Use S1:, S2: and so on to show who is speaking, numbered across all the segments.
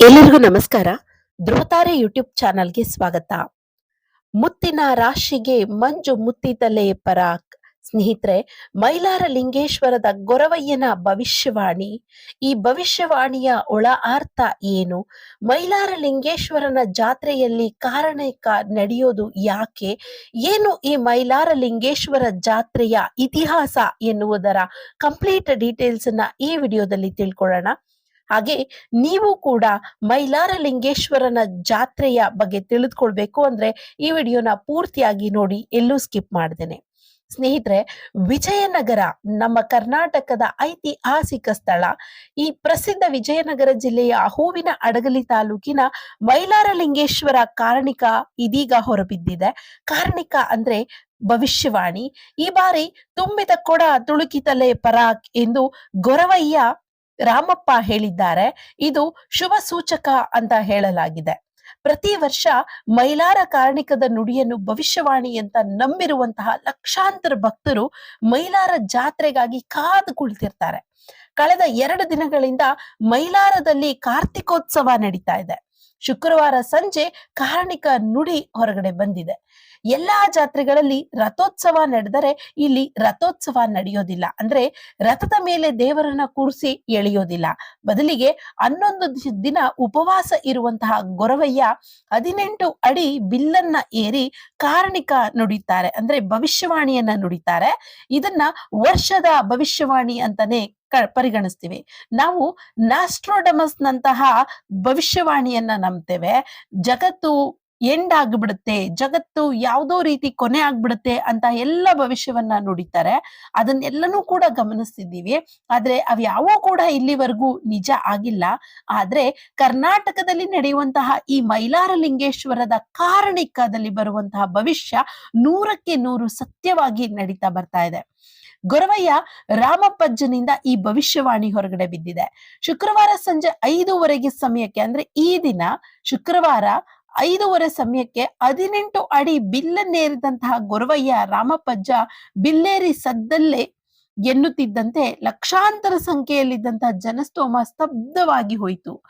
S1: ಎಲ್ಲರಿಗೂ ನಮಸ್ಕಾರ. ಧ್ರುವತಾರೆ ಯೂಟ್ಯೂಬ್ ಚಾನಲ್ಗೆ ಸ್ವಾಗತ. ಮುತ್ತಿನ ರಾಶಿಗೆ ಮಂಜು ಮುತ್ತಿದಲೇ ಪರಾಕ್ ಸ್ನೇಹಿತರೆ, ಮೈಲಾರ ಲಿಂಗೇಶ್ವರದ ಗೊರವಯ್ಯನ ಭವಿಷ್ಯವಾಣಿ. ಈ ಭವಿಷ್ಯವಾಣಿಯ ಒಳ ಅರ್ಥ ಏನು? ಮೈಲಾರ ಲಿಂಗೇಶ್ವರನ ಜಾತ್ರೆಯಲ್ಲಿ ಕಾರಣಕ ನಡೆಯೋದು ಯಾಕೆ? ಏನು ಈ ಮೈಲಾರ ಲಿಂಗೇಶ್ವರ ಜಾತ್ರೆಯ ಇತಿಹಾಸ ಎನ್ನುವುದರ ಕಂಪ್ಲೀಟ್ ಡೀಟೇಲ್ಸ್ ಅನ್ನ ಈ ವಿಡಿಯೋದಲ್ಲಿ ತಿಳ್ಕೊಳ್ಳೋಣ. ಹಾಗೆ ನೀವು ಕೂಡ ಮೈಲಾರ ಲಿಂಗೇಶ್ವರನ ಜಾತ್ರೆಯ ಬಗ್ಗೆ ತಿಳಿದುಕೊಳ್ಬೇಕು ಅಂದ್ರೆ ಈ ವಿಡಿಯೋನ ಪೂರ್ತಿಯಾಗಿ ನೋಡಿ, ಎಲ್ಲೂ ಸ್ಕಿಪ್ ಮಾಡ್ದೇನೆ. ಸ್ನೇಹಿತರೆ, ವಿಜಯನಗರ, ನಮ್ಮ ಕರ್ನಾಟಕದ ಐತಿಹಾಸಿಕ ಸ್ಥಳ. ಈ ಪ್ರಸಿದ್ಧ ವಿಜಯನಗರ ಜಿಲ್ಲೆಯ ಹೂವಿನ ಅಡಗಲಿ ತಾಲೂಕಿನ ಮೈಲಾರ ಲಿಂಗೇಶ್ವರ ಕಾರಣಿಕ ಇದೀಗ ಹೊರಬಿದ್ದಿದೆ. ಕಾರಣಿಕ ಅಂದ್ರೆ ಭವಿಷ್ಯವಾಣಿ. ಈ ಬಾರಿ ತುಂಬಿದ ಕೊಡ ತುಳುಕಿತಲೆ ಪರಾಕ್ ಎಂದು ಗೊರವಯ್ಯ ರಾಮಪ್ಪ ಹೇಳಿದ್ದಾರೆ. ಇದು ಶುಭ ಸೂಚಕ ಅಂತ ಹೇಳಲಾಗಿದೆ. ಪ್ರತಿ ವರ್ಷ ಮೈಲಾರ ಕಾರ್ಣಿಕದ ನುಡಿಯನ್ನು ಭವಿಷ್ಯವಾಣಿ ಅಂತ ನಂಬಿರುವಂತಹ ಲಕ್ಷಾಂತರ ಭಕ್ತರು ಮೈಲಾರ ಜಾತ್ರೆಗಾಗಿ ಕಾದು ಕುಳಿತಿರ್ತಾರೆ. ಕಳೆದ ಎರಡು ದಿನಗಳಿಂದ ಮೈಲಾರದಲ್ಲಿ ಕಾರ್ತಿಕೋತ್ಸವ ನಡೀತಾ ಇದೆ. ಶುಕ್ರವಾರ ಸಂಜೆ ಕಾರ್ಣಿಕ ನುಡಿ ಹೊರಗಡೆ ಬಂದಿದೆ. ಎಲ್ಲಾ ಜಾತ್ರೆಗಳಲ್ಲಿ ರಥೋತ್ಸವ ನಡೆದರೆ ಇಲ್ಲಿ ರಥೋತ್ಸವ ನಡೆಯೋದಿಲ್ಲ. ಅಂದ್ರೆ ರಥದ ಮೇಲೆ ದೇವರನ್ನ ಕೂರಿಸಿ ಎಳೆಯೋದಿಲ್ಲ. ಬದಲಿಗೆ ಹನ್ನೊಂದು ದಿನ ಉಪವಾಸ ಇರುವಂತಹ ಗೊರವಯ್ಯ ಹದಿನೆಂಟು ಅಡಿ ಬಿಲ್ಲನ್ನ ಏರಿ ಕಾರಣಿಕ ನುಡಿತಾರೆ. ಅಂದ್ರೆ ಭವಿಷ್ಯವಾಣಿಯನ್ನ ನುಡಿತಾರೆ. ಇದನ್ನ ವರ್ಷದ ಭವಿಷ್ಯವಾಣಿ ಅಂತಾನೆ ಪರಿಗಣಿಸ್ತೀವಿ. ನಾವು ನಾಸ್ಟ್ರೋಡಮಸ್ನಂತಹ ಭವಿಷ್ಯವಾಣಿಯನ್ನು ಭವಿಷ್ಯವಾಣಿಯನ್ನ ನಂಬ್ತೇವೆ. ಜಗತ್ತು ಎಂಡ್ ಆಗ್ಬಿಡುತ್ತೆ ಜಗತ್ತು ಯಾವುದೋ ರೀತಿ ಕೊನೆ ಆಗ್ಬಿಡುತ್ತೆ ಅಂತ ಎಲ್ಲ ಭವಿಷ್ಯವನ್ನ ನುಡಿತಾರೆ. ಅದನ್ನೆಲ್ಲನೂ ಕೂಡ ಗಮನಿಸ್ತಿದ್ದೀವಿ. ಆದ್ರೆ ಅವ್ಯಾವೂ ಕೂಡ ಇಲ್ಲಿವರೆಗೂ ನಿಜ ಆಗಿಲ್ಲ. ಆದ್ರೆ ಕರ್ನಾಟಕದಲ್ಲಿ ನಡೆಯುವಂತಹ ಈ ಮೈಲಾರ ಲಿಂಗೇಶ್ವರದ ಕಾರಣಿಕದಲ್ಲಿ ಬರುವಂತಹ ಭವಿಷ್ಯ ನೂರಕ್ಕೆ ನೂರು ಸತ್ಯವಾಗಿ ನಡೀತಾ ಬರ್ತಾ ಇದೆ. ಗೊರವಯ್ಯ ರಾಮಪ್ಪಜ್ಜನಿಂದ ಈ ಭವಿಷ್ಯವಾಣಿ ಹೊರಗಡೆ ಬಿದ್ದಿದೆ. ಶುಕ್ರವಾರ ಸಂಜೆ ಐದೂವರೆಗೆ ಸಮಯಕ್ಕೆ, ಅಂದ್ರೆ ಈ ದಿನ ಶುಕ್ರವಾರ ಐದೂವರೆ ಸಮಯಕ್ಕೆ ಹದಿನೆಂಟು ಅಡಿ ಬಿಲ್ಲನ್ನೇರಿದಂತಹ ಗೊರವಯ್ಯ ರಾಮಪ್ಪಜ್ಜ ಬಿಲ್ಲೇರಿ ಸದ್ದಲ್ಲೇ ಎನ್ನುತ್ತಿದ್ದಂತೆ ಲಕ್ಷಾಂತರ ಸಂಖ್ಯೆಯಲ್ಲಿದ್ದಂತಹ ಜನಸ್ತೋಮ ಸ್ತಬ್ಧವಾಗಿ ಹೋಯಿತು.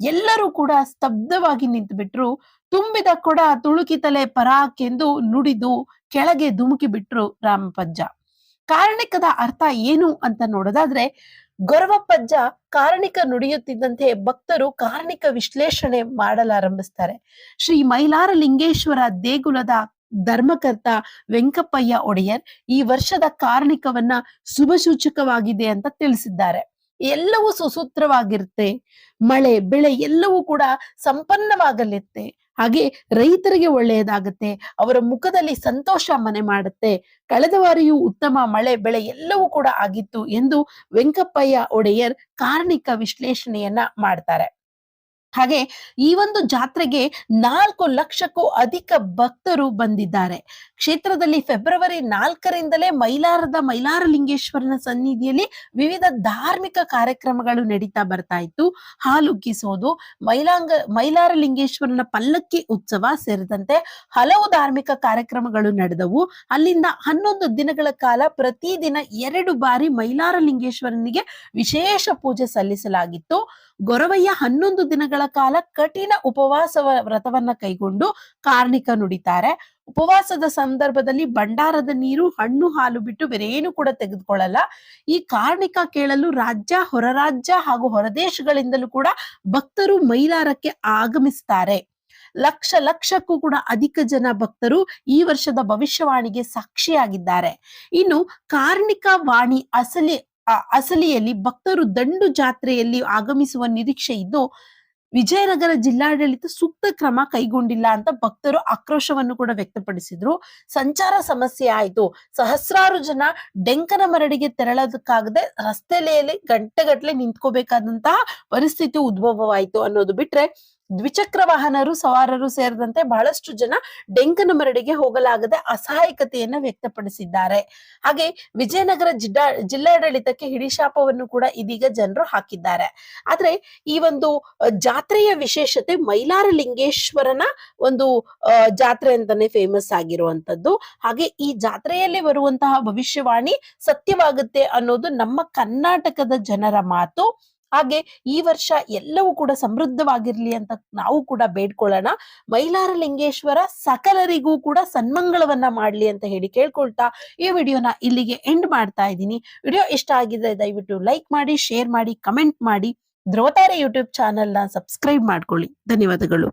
S1: ಎಲ್ಲರೂ ಕೂಡ ಸ್ತಬ್ಧವಾಗಿ ನಿಂತು ಬಿಟ್ರು ತುಂಬಿದ ಕೊಡ ತುಳುಕಿತಲೆ ಪರಾಕ್ ಎಂದು ನುಡಿದು ಕೆಳಗೆ ಧುಮುಕಿ ಬಿಟ್ರು ರಾಮಪಜ್ಜ ಕಾರಣಿಕದ ಅರ್ಥ ಏನು ಅಂತ ನೋಡೋದಾದ್ರೆ ಗೊರವಪ್ಪಜ್ಜ ಕಾರಣಿಕ ನುಡಿಯುತ್ತಿದ್ದಂತೆ ಭಕ್ತರು ಕಾರಣಿಕ ವಿಶ್ಲೇಷಣೆ ಮಾಡಲಾರಂಭಿಸ್ತಾರೆ. ಶ್ರೀ ಮೈಲಾರ ಲಿಂಗೇಶ್ವರ ದೇಗುಲದ ಧರ್ಮಕರ್ತ ವೆಂಕಪ್ಪಯ್ಯ ಒಡೆಯರ್ ಈ ವರ್ಷದ ಕಾರಣಿಕವನ್ನ ಶುಭ ಸೂಚಕವಾಗಿದೆ ಅಂತ ತಿಳಿಸಿದ್ದಾರೆ. ಎಲ್ಲವೂ ಸುಸೂತ್ರವಾಗಿರುತ್ತೆ. ಮಳೆ, ಬೆಳೆ ಎಲ್ಲವೂ ಕೂಡ ಸಂಪನ್ನವಾಗಲಿರುತ್ತೆ ಹಾಗೆ ರೈತರಿಗೆ ಒಳ್ಳೆಯದಾಗುತ್ತೆ, ಅವರ ಮುಖದಲ್ಲಿ ಸಂತೋಷ ಮನೆ ಮಾಡುತ್ತೆ, ಕಳೆದ ಬಾರಿಯೂ ಉತ್ತಮ ಮಳೆ, ಬೆಳೆ ಎಲ್ಲವೂ ಕೂಡ ಆಗಿತ್ತು ಎಂದು ವೆಂಕಪ್ಪಯ್ಯ ಒಡೆಯರ್ ಕಾರ್ಣಿಕ ವಿಶ್ಲೇಷಣೆಯನ್ನ ಮಾಡ್ತಾರೆ. ಹಾಗೆ ಈ ಒಂದು ಜಾತ್ರೆಗೆ ನಾಲ್ಕು ಲಕ್ಷಕ್ಕೂ ಅಧಿಕ ಭಕ್ತರು ಬಂದಿದ್ದಾರೆ. ಕ್ಷೇತ್ರದಲ್ಲಿ ಫೆಬ್ರವರಿ ನಾಲ್ಕರಿಂದಲೇ ಮೈಲಾರದ ಮೈಲಾರ ಲಿಂಗೇಶ್ವರನ ಸನ್ನಿಧಿಯಲ್ಲಿ ವಿವಿಧ ಧಾರ್ಮಿಕ ಕಾರ್ಯಕ್ರಮಗಳು ನಡೀತಾ ಬರ್ತಾ ಇತ್ತು. ಹಾಲುಗ್ಗಿಸೋದು ಮೈಲಾಂಗ ಲಿಂಗೇಶ್ವರನ ಪಲ್ಲಕ್ಕಿ ಉತ್ಸವ ಸೇರಿದಂತೆ ಹಲವು ಧಾರ್ಮಿಕ ಕಾರ್ಯಕ್ರಮಗಳು ನಡೆದವು. ಅಲ್ಲಿಂದ ಹನ್ನೊಂದು ದಿನಗಳ ಕಾಲ ಪ್ರತಿದಿನ ಎರಡು ಬಾರಿ ಮೈಲಾರ ಲಿಂಗೇಶ್ವರನಿಗೆ ವಿಶೇಷ ಪೂಜೆ ಸಲ್ಲಿಸಲಾಗಿತ್ತು. ಗೊರವಯ್ಯ ಹನ್ನೊಂದು ದಿನಗಳ ಕಾಲ ಕಠಿಣ ಉಪವಾಸ ವ್ರತವನ್ನ ಕೈಗೊಂಡು ಕಾರ್ಣಿಕ ನುಡಿತಾರೆ. ಉಪವಾಸದ ಸಂದರ್ಭದಲ್ಲಿ ಭಂಡಾರದ ನೀರು, ಹಣ್ಣು, ಹಾಲು ಬಿಟ್ಟು ಬೇರೇನು ಕೂಡ ತೆಗೆದುಕೊಳ್ಳಲ್ಲ. ಈ ಕಾರ್ಣಿಕ ಕೇಳಲು ರಾಜ್ಯ ಹೊರರಾಜ್ಯ ಹಾಗೂ ಹೊರದೇಶಗಳಿಂದಲೂ ಕೂಡ ಭಕ್ತರು ಮೈಲಾರಕ್ಕೆ ಆಗಮಿಸ್ತಾರೆ. ಲಕ್ಷ ಲಕ್ಷಕ್ಕೂ ಕೂಡ ಅಧಿಕ ಜನ ಭಕ್ತರು ಈ ವರ್ಷದ ಭವಿಷ್ಯವಾಣಿಗೆ ಸಾಕ್ಷಿಯಾಗಿದ್ದಾರೆ. ಇನ್ನು ಕಾರ್ಣಿಕ ವಾಣಿ ಅಸಲಿ ಅಸಲಿಯಲ್ಲಿ ಭಕ್ತರು ದಂಡು ಜಾತ್ರೆಯಲ್ಲಿ ಆಗಮಿಸುವ ನಿರೀಕ್ಷೆ ಇದ್ದು, ವಿಜಯನಗರ ಜಿಲ್ಲಾಡಳಿತ ಸೂಕ್ತ ಕ್ರಮ ಕೈಗೊಂಡಿಲ್ಲ ಅಂತ ಭಕ್ತರು ಆಕ್ರೋಶವನ್ನು ಕೂಡ ವ್ಯಕ್ತಪಡಿಸಿದ್ರು. ಸಂಚಾರ ಸಮಸ್ಯೆ ಆಯ್ತು. ಸಹಸ್ರಾರು ಜನ ಡೆಂಕನ ಮರಡಿಗೆ ತೆರಳೋದಕ್ಕಾಗದೆ ರಸ್ತೆಲೆಯಲ್ಲಿ ಗಂಟೆಗಟ್ಟಲೆ ನಿಂತ್ಕೋಬೇಕಾದಂತಹ ಪರಿಸ್ಥಿತಿ ಉದ್ಭವವಾಯಿತು ಅನ್ನೋದು ಬಿಟ್ರೆ ದ್ವಿಚಕ್ರ ವಾಹನರು, ಸವಾರರು ಸೇರಿದಂತೆ ಬಹಳಷ್ಟು ಜನ ಡೆಂಕನ ಮರಡಿಗೆ ಹೋಗಲಾಗದೆ ಅಸಹಾಯಕತೆಯನ್ನ ವ್ಯಕ್ತಪಡಿಸಿದ್ದಾರೆ. ಹಾಗೆ ವಿಜಯನಗರ ಜಿಡ್ಡಾ, ಜಿಲ್ಲಾಡಳಿತಕ್ಕೆ ಹಿಡಿಶಾಪವನ್ನು ಕೂಡ ಇದೀಗ ಜನರು ಹಾಕಿದ್ದಾರೆ. ಆದ್ರೆ ಈ ಒಂದು ಜಾತ್ರೆಯ ವಿಶೇಷತೆ ಮೈಲಾರ ಲಿಂಗೇಶ್ವರನ ಒಂದು ಜಾತ್ರೆ ಅಂತಾನೆ ಫೇಮಸ್ ಆಗಿರುವಂತದ್ದು ಹಾಗೆ ಈ ಜಾತ್ರೆಯಲ್ಲಿ ಬರುವಂತಹ ಭವಿಷ್ಯವಾಣಿ ಸತ್ಯವಾಗುತ್ತೆ ಅನ್ನೋದು ನಮ್ಮ ಕರ್ನಾಟಕದ ಜನರ ಮಾತು. ಹಾಗೆ ಈ ವರ್ಷ ಎಲ್ಲವೂ ಕೂಡ ಸಮೃದ್ಧವಾಗಿರ್ಲಿ ಅಂತ ನಾವು ಕೂಡ ಬೇಡ್ಕೊಳ್ಳೋಣ. ಮೈಲಾರ ಲಿಂಗೇಶ್ವರ ಸಕಲರಿಗೂ ಕೂಡ ಸನ್ಮಂಗಳವನ್ನ ಮಾಡ್ಲಿ ಅಂತ ಹೇಳಿ ಕೇಳ್ಕೊಳ್ತಾ ಈ ವಿಡಿಯೋನ ಇಲ್ಲಿಗೆ ಎಂಡ್ ಮಾಡ್ತಾ ಇದ್ದೀನಿ. ವಿಡಿಯೋ ಇಷ್ಟ ಆಗಿದ್ರೆ ದಯವಿಟ್ಟು ಲೈಕ್ ಮಾಡಿ ಶೇರ್ ಮಾಡಿ ಕಮೆಂಟ್ ಮಾಡಿ. ಧ್ರುವತಾರೆ ಯೂಟ್ಯೂಬ್ ಚಾನೆಲ್ನ ಸಬ್ಸ್ಕ್ರೈಬ್ ಮಾಡ್ಕೊಳ್ಳಿ. ಧನ್ಯವಾದಗಳು.